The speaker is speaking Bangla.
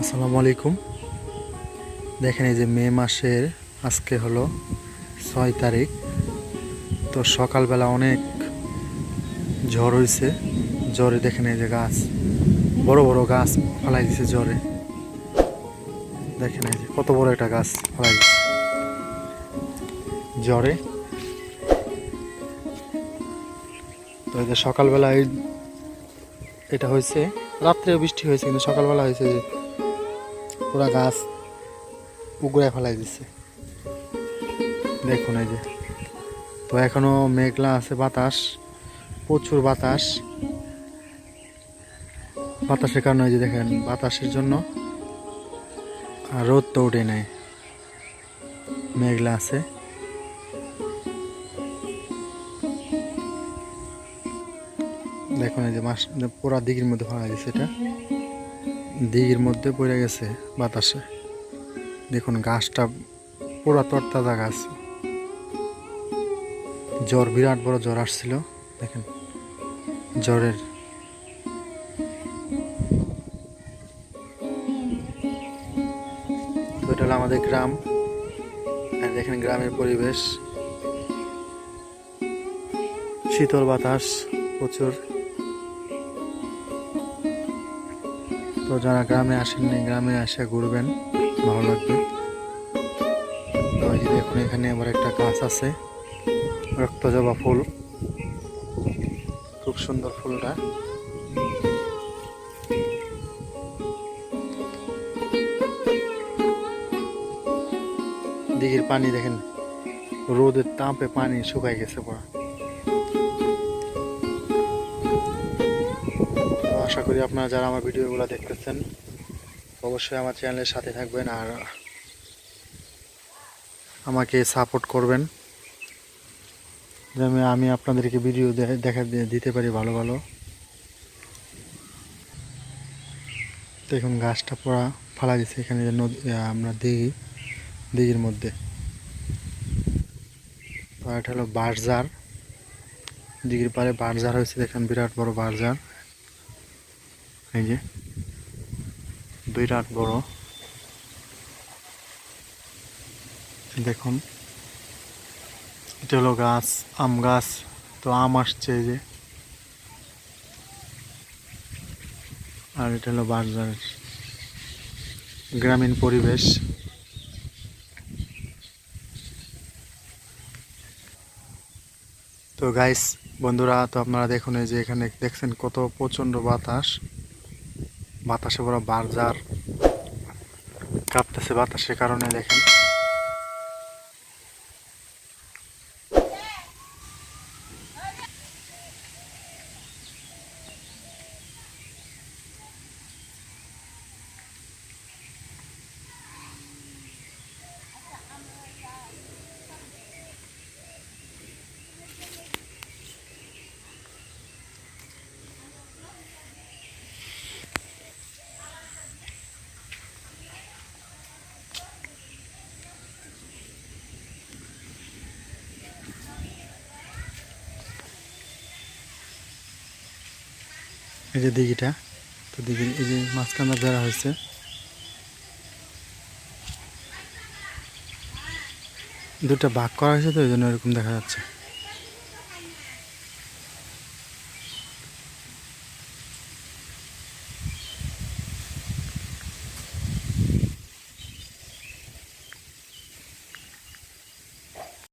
আসসালামু আলাইকুম। দেখেন এই যে মে মাসের, আজকে হলো ছয় তারিখ। তো সকালবেলা অনেক ঝড় হয়েছে জ্বরে দেখেন এই যে গাছ, বড় বড় গাছ ফেলাই দিছে জ্বরে দেখেন এই যে কত বড় একটা গাছ ফেলাই দিছে। জ্বরে তো এই যে সকালবেলা এটা হয়েছে রাত্রেও বৃষ্টি হয়েছে, কিন্তু সকালবেলা হয়েছে যে পুরা গাছ উগড়ায় ফেলাই দিচ্ছে দেখুন এই যে। তো এখনও মেঘলা আছে বাতাস, প্রচুর বাতাস। বাতাসের কারণে যে দেখেন, বাতাসের জন্য রোদ তো উঠে নেয় মেঘলা আছে। দেখুন এই যে মাস পুরা দিঘির মধ্যে ফেলা গেছে এটা। দিঘির মধ্যে পড়ে গেছে বাতাসে। দেখুন গাছটা পুরা তরতাজা গাছ। জ্বর, বিরাট বড় জ্বর আসছিল, দেখেন। জ্বরের এটা হলো আমাদের গ্রাম। দেখেন গ্রামের পরিবেশ। শীতল বাতাস, প্রচুর। তো যারা গ্রামে আসেননি গ্রামে আসে ঘুরবেন, ভালো লাগবে। তো এই যে দেখুন, এখানে আবার একটা গাছ আছে রক্তজবা ফুল। খুব সুন্দর ফুলটা। দিঘির পানি দেখেন, রোদের তাপে পানি শুকাই গেছে পুরো। আশা করি আপনারা যারা আমার ভিডিওগুলো দেখতেছেন, অবশ্যই আমার চ্যানেলের সাথে থাকবেন আর আমাকে সাপোর্ট করবেন। যেন আমি আপনাদেরকে ভিডিও দেখা দিতে পারি ভালো ভালো। দেখুন, গাছটা পুরা ফালা দিচ্ছে এখানে যে নদী আমরা দিঘি, দিঘির মধ্যে। এটা হলো বারজার। দিঘির পারে বারজার হয়েছে, দেখেন বিরাট বড় বাঁশঝাড় এই যে বিরাট বড়। দেখুন, এটা হলো গাছ, আম গাছ। তো আম আসছে যে। আর এটা হলো বাজারের গ্রামীণ পরিবেশ। তো গাইস, বন্ধুরা, তো আপনারা দেখুন এই যে এখানে দেখছেন কত প্রচণ্ড বাতাস। বাতাসে বড় বারজার কাঁপতেছে বাতাসের কারণে দেখেন। এই যে দিঘিটা, তো দিঘির এই যে মাঝখানটা ধরা হয়েছে। দুটা ভাগ করা হয়েছে তো, ওই জন্য এরকম দেখা যাচ্ছে।